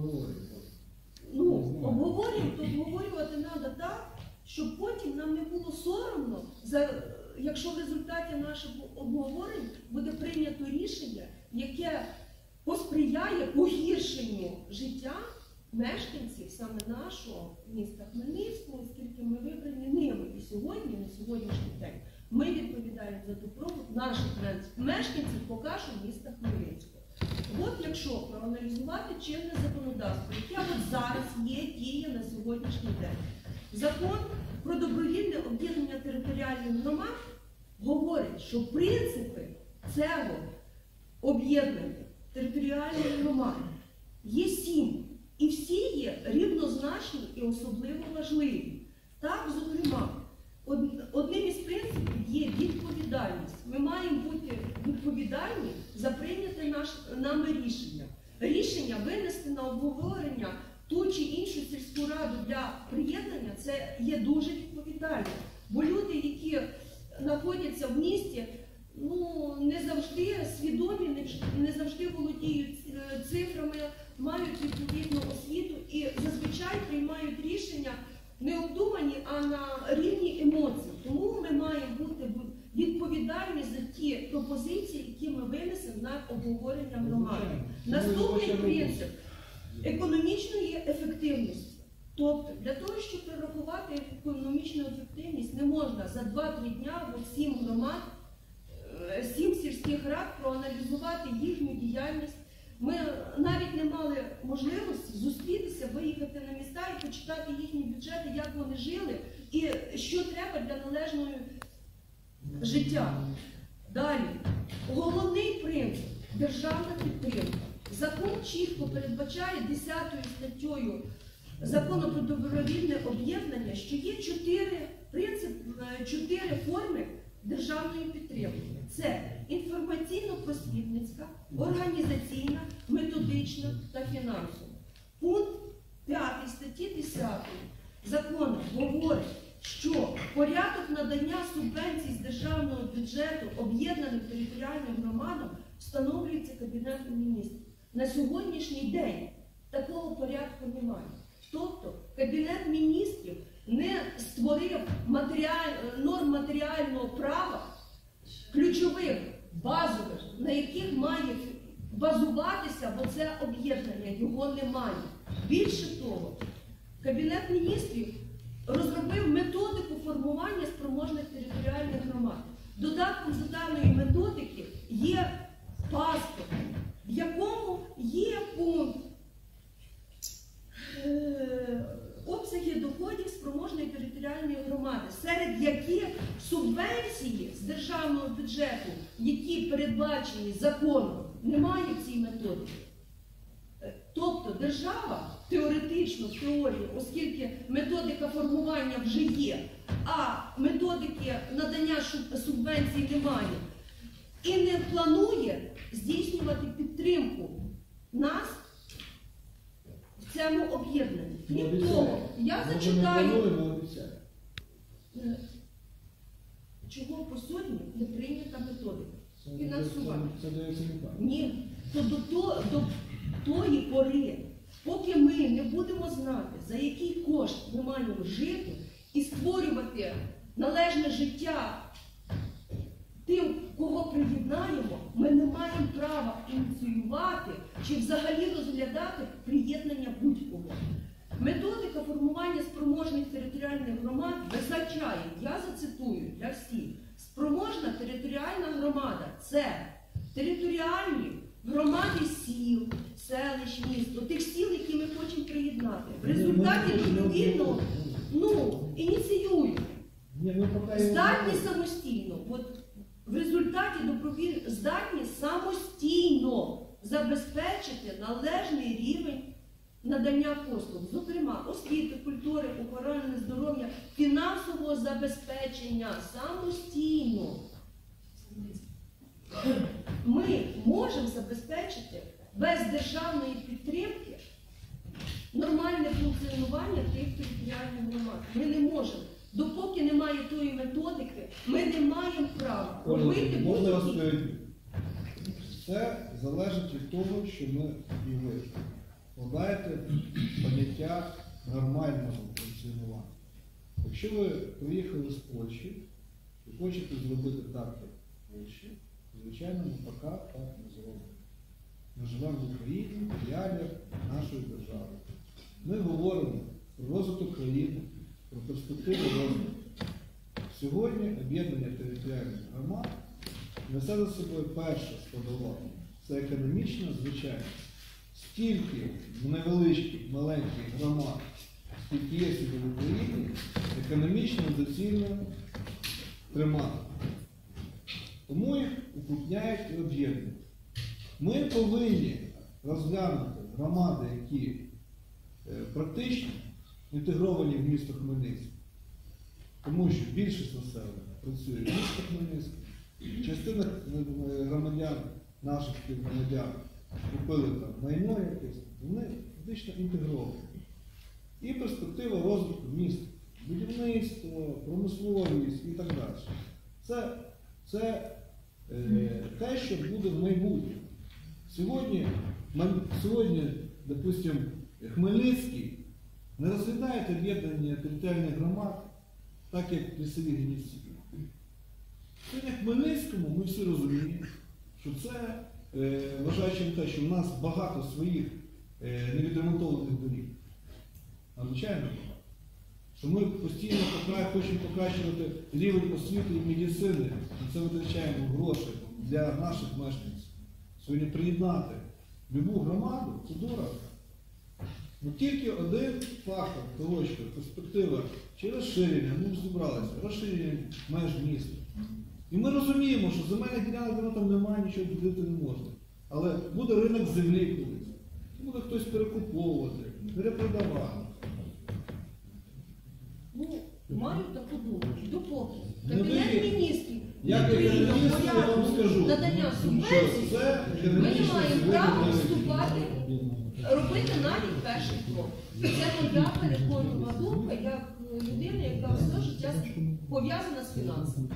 обговорюємо. Ну, обговорюємо, то обговорювати треба так, щоб потім нам не було соромно, за, якщо в результаті наших обговорень буде прийнято рішення, яке посприяє погіршенню життя мешканців саме нашого міста Хмельницького, оскільки ми вибрані ними і сьогодні, на сьогоднішній день, ми відповідаємо за добробут наших мешканців поки що міста Хмельницького. Якщо проаналізувати чинне законодавство, яке от зараз є діє на сьогоднішній день. Закон про добровільне об'єднання територіальних громад говорить, що принципи цього об'єднання територіальної громади є сім, і всі є рівнозначні і особливо важливі. Так, зокрема, одним із принципів є відповідальність. Ми маємо бути відповідальні за прийняте наш, нами рішення. Рішення винести на обговорення ту чи іншу сільську раду для приєднання це є дуже відповідально. Бо люди, які знаходяться в місті, ну не завжди свідомі, не, завжди володіють е, цифрами, мають відповідну освіту і зазвичай приймають рішення не обдумані, а на рівні емоцій. Тому ми маємо бути відповідальні за ті пропозиції, на обговорення громади. Наступний принцип економічної ефективності. Тобто, для того, щоб прорахувати економічну ефективність, не можна за 2-3 дня в сім громад, е, сім сільських рад проаналізувати їхню діяльність. Ми навіть не мали можливості зустрітися, виїхати на міста і почитати їхні бюджети, як вони жили, і що треба для належного життя. Далі, головний принцип державна підтримка. Закон чітко передбачає 10 статтею закону про добровільне об'єднання, що є чотири принцип, е, чотири форми державної підтримки. Це інформаційно-просвітницька, організаційна, методична та фінансова. Пункт 5 статті 10 закону говорить, що порядок надання субвенцій з державного бюджету об'єднаним територіальним громадам встановлюється Кабінетом міністрів. На сьогоднішній день такого порядку немає. Тобто Кабінет міністрів не створив матеріаль... норм матеріального права ключових, базових, на яких має базуватися, бо це об'єднання, його немає. Більше того, Кабінет міністрів розробив методику формування спроможних територіальних громад. Додатком до даної методики є паспорт, в якому є пункт е, обсяги доходів спроможної територіальної громади, серед яких субвенції з державного бюджету, які передбачені законом, немає в цій методиці. Е, Тобто держава теоретично, в теорії, оскільки методика формування вже є, а методики надання субвенцій немає, і не планує здійснювати підтримку нас в цьому об'єднанні. Крім того, я зачитаю. Е, Чого по сьогодні не прийнята методика? Фінансування. Ні, то до, то, до тої пори, поки ми не будемо знати, за який кошт ми маємо жити і створювати належне життя тим, кого приєднаємо, ми не маємо права ініціювати чи взагалі розглядати приєднання будь-кого. Методика формування спроможних територіальних громад визначає, я зацитую для всіх, спроможна територіальна громада це територіальні громади сіл, селищ, міст, тих сіл, які ми хочемо приєднати. В результаті добровільного ну, ініціюють, Ні, ну здатні самостійно. От в результаті добровіль здатні самостійно забезпечити належний рівень надання послуг, зокрема освіти, культури, охорони здоров'я, фінансового забезпечення самостійно. Ми можемо забезпечити без державної підтримки нормальне функціонування тих територіальних громад. Ми не можемо. Допоки немає тої методики, ми не маємо права робити Можна будь-які. Це залежить від того, що ми і ви вкладаєте поняття нормального функціонування. Якщо ви приїхали з Польщі і хочете зробити так, як Польщі, звичайно, ми поки так не зробимо. Ми живемо в Україні, в реаліях нашої держави. Ми говоримо про розвиток країни, про перспективу розвитку. Сьогодні об'єднання територіальних громад несе за собою перша складова. Це економічна звичайність. Стільки невеличких, маленьких громад, скільки є сьогодні в Україні, економічно доцільно тримати. Тому їх укрупняють і об'єднують. Ми повинні розглянути громади, які практично інтегровані в місто Хмельницький. Тому що більшість населення працює в місті Хмельницький. Частина е, громадян, наших співгромадян, купили там майно якесь, вони фактично інтегровані. І перспектива розвитку міста, будівництво, промисловість і так далі. Це, це е, те, що буде в майбутньому. Сьогодні, сьогодні, допустим, Хмельницький не розглядає об'єднання територіальних громад, так як лісові гнівці. Сьогодні в Хмельницькому ми всі розуміємо, що це, е, вважаючи на те, що в нас багато своїх е, невідремонтованих доріг, надзвичайно багато. Що ми постійно хочемо покращувати рівень освіти і медицини, і це витрачаємо гроші для наших мешканців. Сьогодні приєднати любу громаду це дорого. Ну тільки один фактор що перспектива чи розширення, ми вже зібралися, розширення меж міста. І ми розуміємо, що земельних ділянок там немає, нічого будувати не можна. Але буде ринок землі колись. Буде хтось перекуповувати, перепродавати. Ну, маю таку думку. Допоки Ну, Кабінет міністрів Як не прийняв економіст, я вам скажу, надання що субвенцій, це ми не економічно маємо сьогодні права вступати, робити навіть перший крок. Це моя переконана думка як людина, яка все життя пов'язана з фінансами.